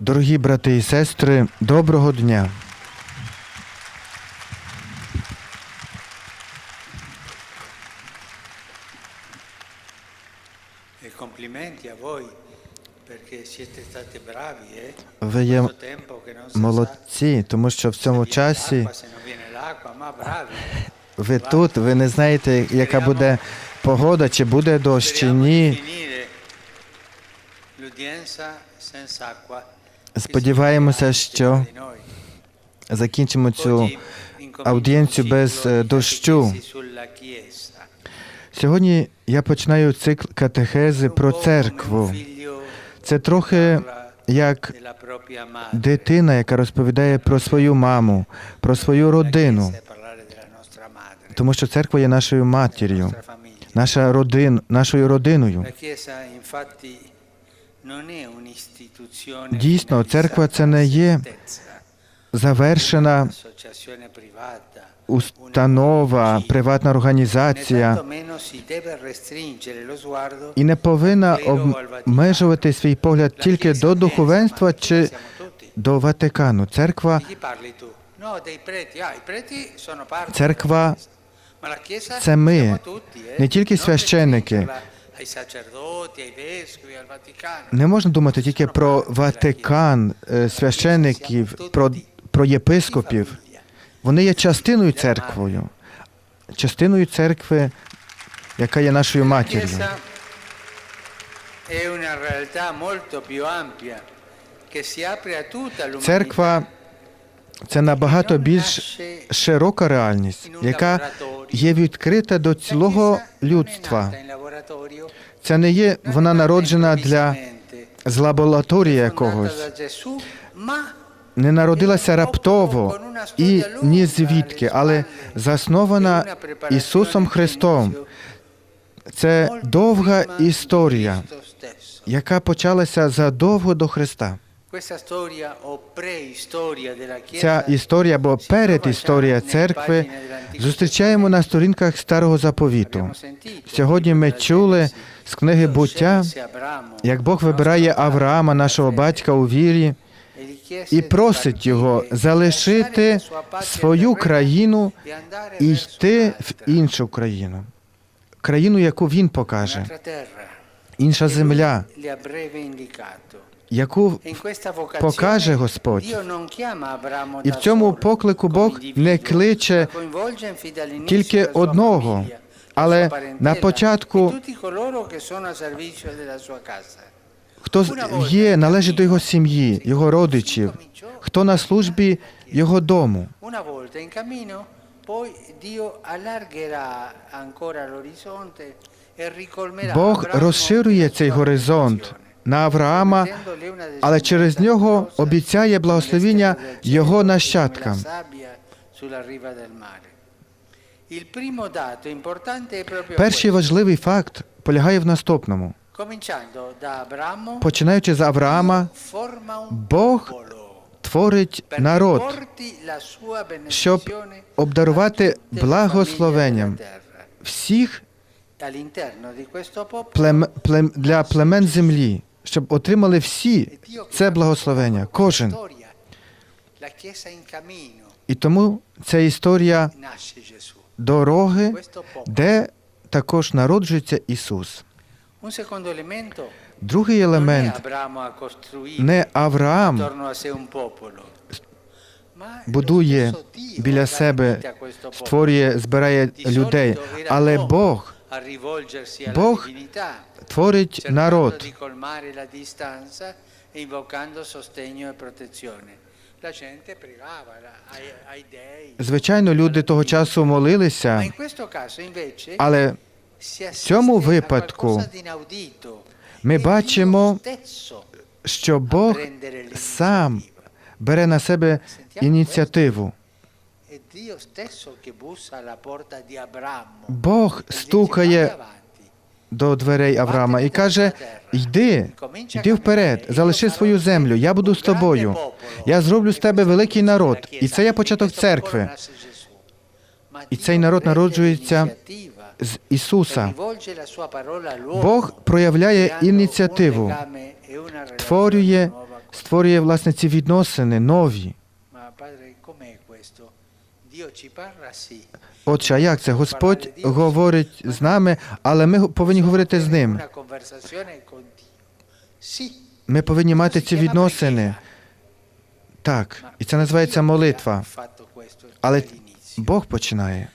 Дорогі брати і сестри, доброго дня! E eh? Ви є молодці, тому що в цьому часі ви тут, ви не знаєте, яка буде погода, чи буде дощ, чи ні. Сподіваємося, що закінчимо цю аудієнцію без е, дощу. Сьогодні я починаю цикл катехези про церкву. Це трохи як дитина, яка розповідає про свою маму, про свою родину, тому що церква є нашою матір'ю, наша родин, нашою родиною. Дійсно, церква це не є завершена установа, приватна організація і не повинна обмежувати свій погляд тільки до духовенства чи до Ватикану. Церква. Ah, Церква це ми, eh? не тільки священники. Не можна думати тільки про Ватикан, е, священиків, про, про єпископів. Вони є частиною церквою, частиною церкви, яка є нашою матір'ю. Церква це набагато більш широка реальність, яка є відкрита до цілого людства. Це не є вона народжена для з лабораторії якогось, не народилася раптово і ні звідки, але заснована Ісусом Христом. Це довга історія, яка почалася задовго до Христа. Ця історія або передісторія церкви зустрічаємо на сторінках Старого Заповіту. Сьогодні ми чули з книги буття, як Бог вибирає Авраама, нашого батька у вірі, і просить його залишити свою країну і йти в іншу країну, країну, яку він покаже, інша земля, яку покаже Господь. І в цьому поклику Бог не кличе тільки одного, але на початку хто є, належить до його сім'ї, його родичів, хто на службі його дому. E Бог розширює цей горизонт на Авраама, але через нього обіцяє благословіння його нащадкам. Перший важливий факт полягає в наступному. Починаючи з Авраама, Бог творить народ, щоб обдарувати благословенням всіх плем, плем, для племен землі, щоб отримали всі це благословення, кожен. І тому це історія дороги, де також народжується Ісус. Другий елемент не Авраам будує біля себе, створює, збирає людей, але Бог Бог творить народ. e e. Звичайно, люди того часу молилися, але assiste цьому випадку ми бачимо, що Бог сам бере на себе ініціативу. Бог стукає до дверей Авраама і каже: Йди, йди вперед, залиши свою землю, я буду з тобою. Я зроблю з тебе великий народ. І це є початок церкви. І цей народ народжується з Ісуса. Бог проявляє ініціативу, створює, створює власне ці відносини нові. Отже, а як це? Господь говорить з нами, але ми повинні говорити з ним. Ми повинні мати ці відносини. Так, і це називається молитва. Але. Бог починає.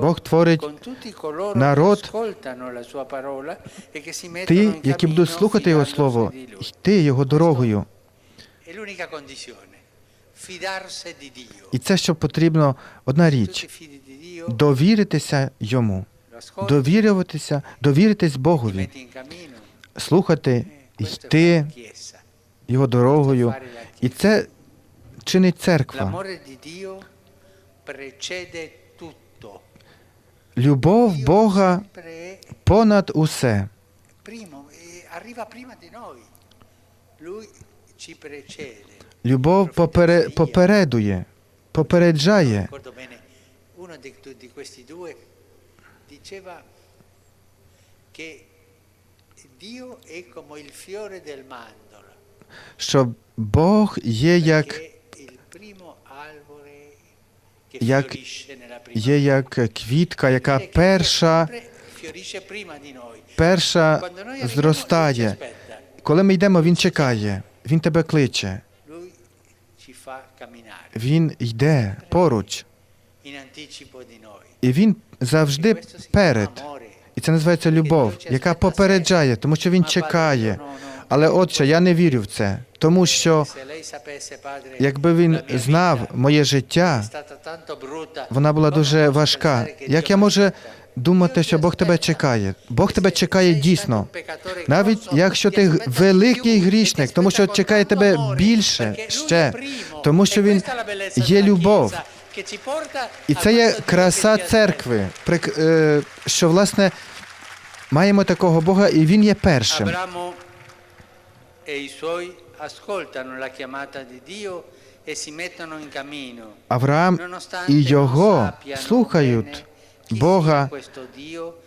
Бог творить народ, e ті, які будуть слухати Його Слово, йти Його дорогою. І це що потрібно одна річ довіритися йому, довірюватися, довіритись Богові, слухати, Eh, йти. Його дорогою. І це чинить церква. Любов Бога понад усе. e. Lui ci precede. Любов попере, попередує, попереджає. Що Бог є як, як- є як квітка, яка перша, перша зростає. Коли ми йдемо, він чекає, він тебе кличе, lui ci fa camminare він йде поруч, і він завжди перед. І це називається любов, яка попереджає, тому що він чекає. Але отче, я не вірю в це, тому що якби він знав моє життя, вона була дуже важка. Як я aspetta? Думати, що Бог тебе чекає? Бог тебе чекає дійсно. Навіть якщо ти великий грішник, тому що чекає тебе більше ще, тому що він є любов. І це є краса церкви, е, що власне маємо такого Бога, і він є першим. E. Авраам і його слухають Бога,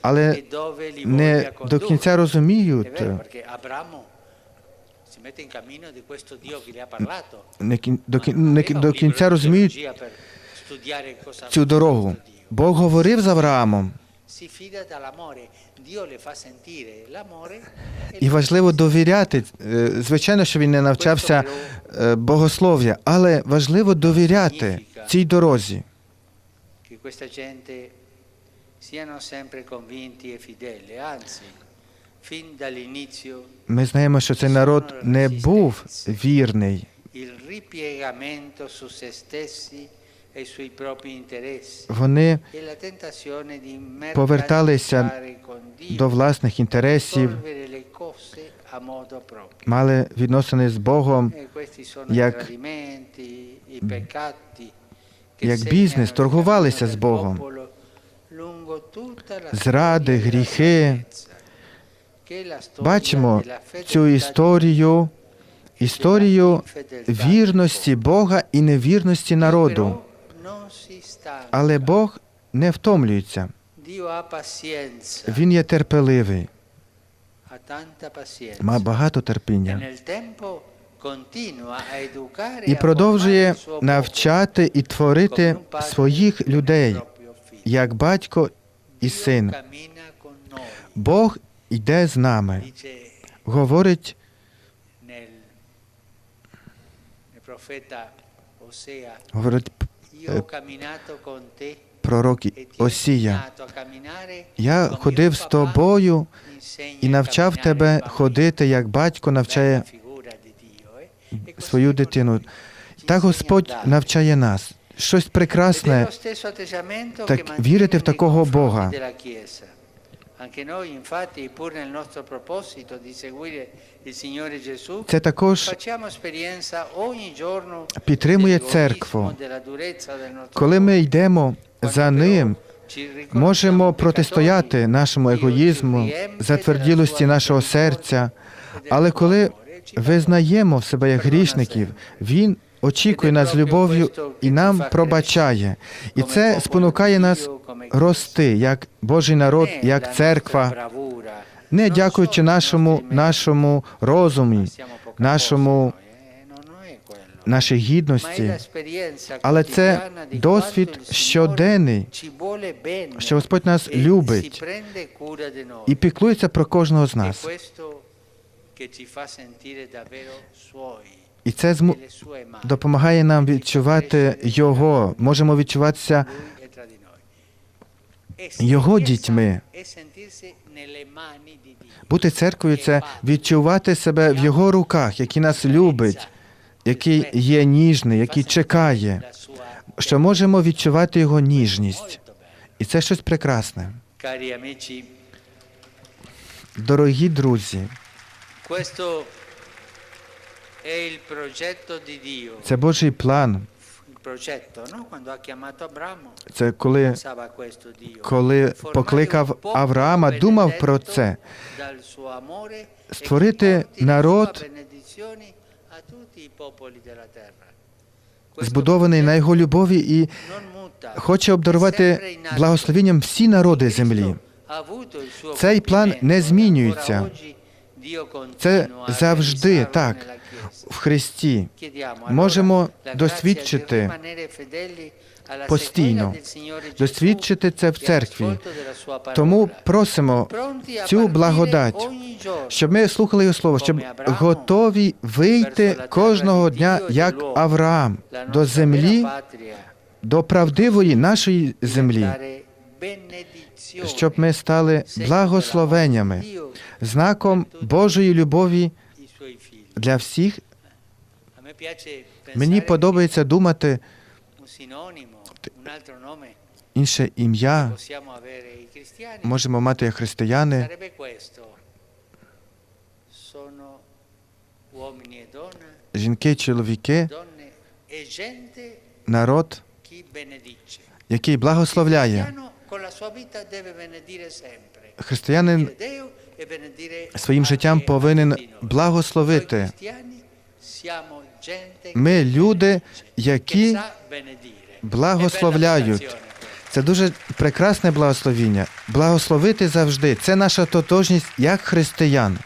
але e не до кінця розуміють, не до, до кінця розуміють цю дорогу. Бог говорив з Авраамом, e і важливо довіряти. Е, Звичайно, що він не навчався е, богослов'я, але важливо довіряти цій дорозі. Siano sempre convinti e fedeli, anzi, fin dall'inizio Ми знаємо, що цей народ не був вірний. il ripiegamento su se stessi e sui propri interessi Вони e la tentazione di Поверталися con Dio, до власних інтересів, le cose a modo proprio. мали відносини з Богом E questi sono як- i tradimenti, i peccati як segnano бізнес, il торгувалися з Богом. popolo Зради, гріхи. Бачимо цю історію, історію вірності Бога і невірності народу. Але Бог не втомлюється. Він є терпеливий, має багато E терпіння і e продовжує навчати і творити своїх людей. Як батько і син. Бог йде з нами, говорить говорить пророк e Осія. Я ходив з тобою і навчав тебе ходити, як батько навчає eh? E свою дитину. Та Господь навчає нас. Щось прекрасне так вірити в такого Бога. Це також підтримує церкву. Коли ми йдемо за ним, можемо протистояти нашому егоїзму, затверділості нашого серця. e Але коли e визнаємо себе як грішників, Він очікує нас любов'ю і нам пробачає. І це спонукає нас рости як Божий народ, як церква, не дякуючи нашому, нашому розумі, нашому, нашій гідності, але це досвід щоденний, що Господь нас любить і піклується про кожного з нас. І це зму... допомагає нам відчувати Його. Можемо відчуватися Його дітьми. Бути церквою це відчувати себе в Його руках, який нас любить, який є ніжний, який чекає, що можемо відчувати Його ніжність. І це щось прекрасне. Дорогі друзі, questo è il progetto di Dio. Це Божий план. Це коли, коли покликав Авраама, думав про це. e Створити народ, збудований на Його любові і хоче обдарувати благословенням всі народи землі. Цей план не e змінюється. Це завжди так. В Христі можемо досвідчити постійно, досвідчити це в e церкві. Тому просимо цю благодать, щоб ми слухали його слово, щоб готові вийти кожного дня, як Авраам, до землі, до правдивої нашої землі, щоб ми стали благословеннями, знаком Божої любові для всіх. Мені подобається думати інше ім'я. Можемо мати як християни, e жінки, чоловіки, e народ, який благословляє. Християнин своїм життям повинен благословити. Ми люди, які благословляють. Це дуже прекрасне благословіння. Благословити завжди. Це наша тотожність як християн.